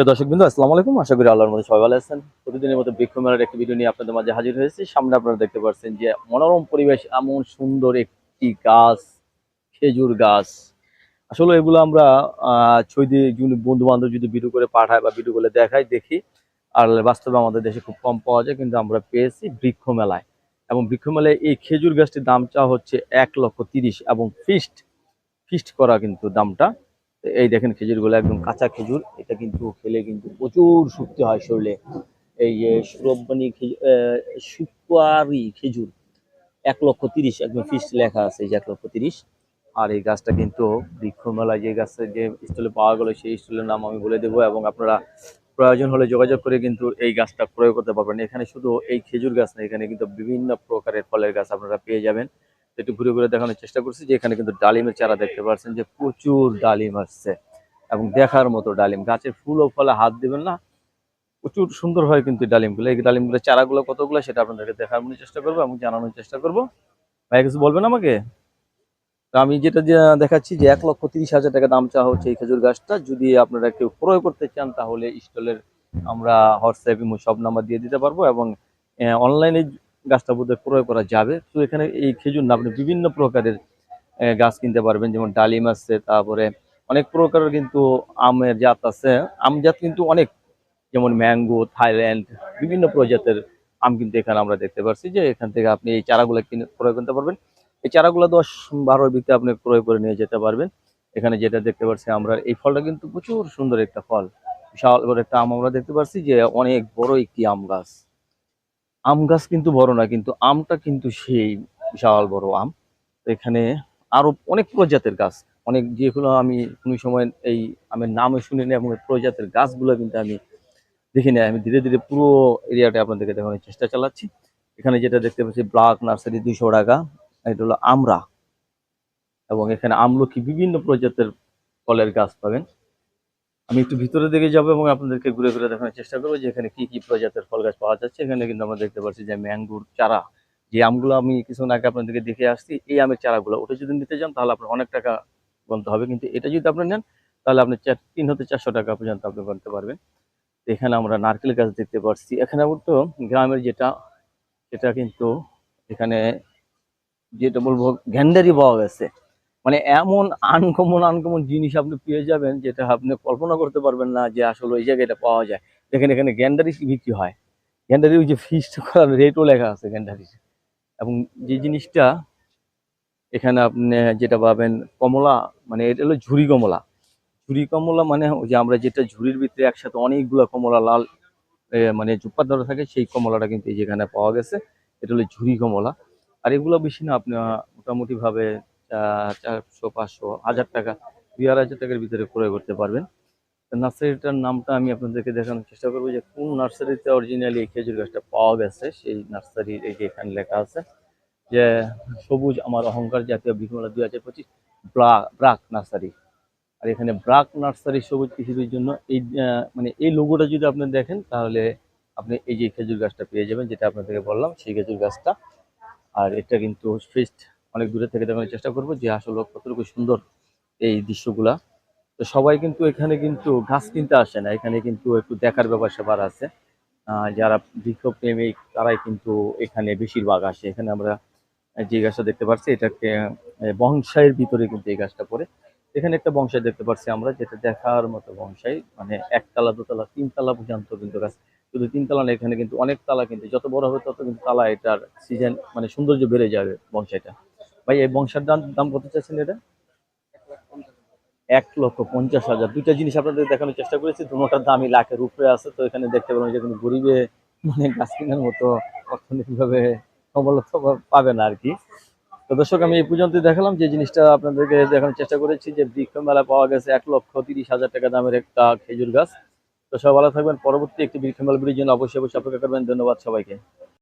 প্রিয় দর্শক বিন্দু আসসালামু আলাইকুম। আশা করি আল্লাহর মধ্যে সবাই ভালো আছেন। প্রতিদিনের মতো বৃক্ষ মেলার একটি ভিডিও নিয়ে আপনাদের মাঝে হাজির হয়েছি। সামনে আপনারা দেখতে পাচ্ছেন যে মনোরম পরিবেশ, এমন সুন্দর একটি গাছ, খেজুর গাছ। আসলে এগুলো আমরা ছবি বন্ধু বান্ধব যদি ভিডিও করে পাঠায় বা ভিডিও করে দেখাই দেখি, আর বাস্তবে আমাদের দেশে খুব কম পাওয়া যায়, কিন্তু আমরা পেয়েছি বৃক্ষ মেলায় এবং বৃক্ষ মেলায় এই খেজুর গাছটির দাম চাওয়া হচ্ছে এক লক্ষ তিরিশ এবং ফিস্ট ফিস্ট করা কিন্তু দামটা এই দেখেন খেজুরগুলো একদম কাঁচা খেজুর। এটা কিন্তু খেলে কিন্তু প্রচুর শক্তি হয় শরীরে। এই যে সুরব্বানি সুপারি খেজুর, এক লক্ষ তিরিশ, একদম ফিস লেখা আছে যে এক লক্ষ তিরিশ। আর এই গাছটা কিন্তু বৃক্ষ মেলায় যে গাছের যে স্টলে পাওয়া গেলো, সেই স্টলের নাম আমি বলে দেবো এবং আপনারা প্রয়োজন হলে যোগাযোগ করে কিন্তু এই গাছটা প্রয়োগ করতে পারবেন। এখানে শুধু এই খেজুর গাছ না, এখানে কিন্তু বিভিন্ন প্রকারের ফলের গাছ আপনারা পেয়ে যাবেন। একটু ঘুরে ঘুরে দেখানোর চেষ্টা করছি যে এখানে কিন্তু ডালিমের চারা দেখতে পাচ্ছেন যে প্রচুর ডালিম আসছে এবং দেখার মতো ডালিম। গাছের ফুল ও ফলে হাত দিবেন না, প্রচুর সুন্দর হয় কিন্তু ডালিমগুলো, এই ডালিমগুলো চারাগুলো কতগুলো সেটা আপনাদেরকে দেখানোর চেষ্টা করব এবং জানানোর চেষ্টা করব। ভাই, কিছু বলবেন আমাকে? আমি যেটা দেখাচ্ছি যে এক লক্ষ তিরিশ হাজার টাকা দাম চাওয়া হচ্ছে এই খেজুর গাছটা। যদি আপনারা কেউ ক্রয় করতে চান, তাহলে স্টলের আমরা হোয়াটসঅ্যাপ সব নাম্বার দিয়ে দিতে পারব এবং অনলাইনে গাছটা বোধহয় ক্রয় করা যাবে। তো এখানে এই খেজুর না, আপনি বিভিন্ন প্রকারের গাছ কিনতে পারবেন, যেমন ডালিম আছে, তারপরে অনেক প্রকারের কিন্তু আমের জাত আছে। আম জাত কিন্তু অনেক, যেমন ম্যাঙ্গো, থাইল্যান্ড, বিভিন্ন প্রজাতের আম কিন্তু এখানে আমরা দেখতে পাচ্ছি যে এখান থেকে আপনি এই চারাগুলো কিনে, ক্রয় করতে পারবেন। এই চারাগুলো দশ বারোর ভিতরে আপনি ক্রয় করে নিয়ে যেতে পারবেন। এখানে যেটা দেখতে পাচ্ছি আমরা, এই ফলটা কিন্তু প্রচুর সুন্দর একটা ফল। বিশাল বড় একটা আম আমরা দেখতে পাচ্ছি যে অনেক বড় একটি আম গাছ। আম গাছ কিন্তু বড় না, কিন্তু আমটা কিন্তু সেই বিশাল বড় আম। এখানে আরও অনেক প্রজাতের গাছ, অনেক যেগুলো আমি কোনো সময় এই আমের নামও শুনিনি এবং প্রজাতের গাছগুলো কিন্তু আমি দেখি না আমি ধীরে ধীরে পুরো এরিয়াটা আপনাদেরকে দেখানোর চেষ্টা চালাচ্ছি। এখানে যেটা দেখতে পাচ্ছি ব্লাক নার্সারি দুইশো টাকা, এটা হলো আমরা এবং এখানে আমলকি বিভিন্ন প্রজাতের ফলের গাছ পাবেন। আমি একটু ভিতরে দিকে যাব এবং আপনাদেরকে ঘুরে ঘুরে দেখানোর চেষ্টা করব যে এখানে কি কি প্রজাতির ফল গাছ পাওয়া যাচ্ছে। এখানে কিন্তু আমরা দেখতে পাচ্ছি যে ম্যাঙ্গুর চারা, যে আমগুলো আমি কিছুক্ষণ আগে আপনাদেরকে দেখে আসছি, এই আমের চারাগুলো। ওটা যদি নিতে যান তাহলে আপনার অনেক টাকা গুনতে হবে, কিন্তু এটা যদি আপনি নেন তাহলে আপনি চার, তিন হতে চারশো টাকা পর্যন্ত আপনি গুনতে পারবেন। এখানে আমরা নারকেল গাছ দেখতে পাচ্ছি। এখানে তো গ্রামের যেটা, সেটা কিন্তু এখানে যেটা বলব গ্যান্ডারি পাওয়া গেছে। মানে এমন আনকমন আনকমন জিনিস আপনি পেয়ে যাবেন যেটা আপনি কল্পনা করতে পারবেন না যে আসলে ওই জায়গায় এটা পাওয়া যায়। দেখেন এখানে গ্যান্ডারি বিক্রি হয়। গ্যান্ডারি ওই যে ফিস্ট করার রেটও লেখা আছে গ্যান্ডারির এবং যে জিনিসটা এখানে আপনি যেটা পাবেন কমলা মানে এটা হলো ঝুরি কমলা। ঝুরি কমলা মানে ওই যে আমরা যেটা ঝুরির ভিতরে একসাথে অনেকগুলো কমলা লাল মানে চুপ্পার ধরে থাকে সেই কমলাটা কিন্তু যেখানে পাওয়া গেছে এটা হলো ঝুরি কমলা। আর এগুলো বেশি না আপনি আহ, মোটামুটি ভাবে চা- চারশো পাঁচশো হাজার টাকা, দুই আড়াই হাজার টাকার ভিতরে ক্রয় করতে পারবেন। নার্সারিটার নামটা আমি আপনাদেরকে দেখানোর চেষ্টা করব যে কোন নার্সারিতে অরিজিনালি এই খেজুর গাছটা পাওয়া গেছে, সেই নার্সারির এই যে এখানে লেখা আছে যে সবুজ, আমার অহংকার জাতীয় বিঘমেলা দুই হাজার পঁচিশ ব্রাক নার্সারি। আর এখানে ব্রাক নার্সারি সবুজ কৃষিদের জন্য এই মানে এই লোগোটা যদি আপনি দেখেন, তাহলে আপনি এই যে খেজুর গাছটা পেয়ে যাবেন, যেটা আপনাদেরকে বললাম, সেই খেজুর গাছটা। আর এটা কিন্তু ফিস্ট অনেক দূরে থেকে দেখানোর চেষ্টা করব যে আসলে কতটুকু সুন্দর এই দৃশ্যগুলা। তো সবাই কিন্তু এখানে কিন্তু গাছ কিনতে আসে না, এখানে কিন্তু একটু দেখার ব্যাপার স্যাপার আছে। যারা বৃক্ষপ্রেমিক তারাই কিন্তু এখানে বেশিরভাগ আসে। এখানে আমরা যে গাছটা দেখতে পাচ্ছি এটাকে বংশাইয়ের ভিতরে কিন্তু এই গাছটা পড়ে। এখানে একটা বংশাই দেখতে পাচ্ছি আমরা, যেটা দেখার মতো বংশাই মানে একতলা, দোতলা, তিনতলা পর্যন্ত কিন্তু গাছ। শুধু তিনতলা না, এখানে কিন্তু অনেক তালা কিন্তু, যত বড় হবে তত কিন্তু তালা এটার সিজন মানে সৌন্দর্য বেড়ে যাবে বংশাইটা ভাই, এই বংশার দাম দাম কত চাচ্ছেন এটা? এক লক্ষ পঞ্চাশ হাজার। দুইটা জিনিস আপনাদের দেখানোর চেষ্টা করেছি। দুটার দামই লাখের উপরে আছে। তো এখানে দেখতে পাবেন যে কোনো গরিবে মানে গাছ কেনার মতো অর্থনৈতিকভাবে সবলতা পাবে না আর কি তো দর্শক, আমি এই পর্যন্ত দেখালাম যে জিনিসটা আপনাদেরকে দেখানোর চেষ্টা করেছি যে বৃক্ষ মেলা পাওয়া গেছে এক লক্ষ তিরিশ হাজার টাকা দামের একটা খেজুর গাছ। তো সব ভালো থাকবেন। পরবর্তী একটি বৃক্ষ মেলা জন্য অবশ্যই অবশ্যই অপেক্ষা করবেন। ধন্যবাদ সবাইকে।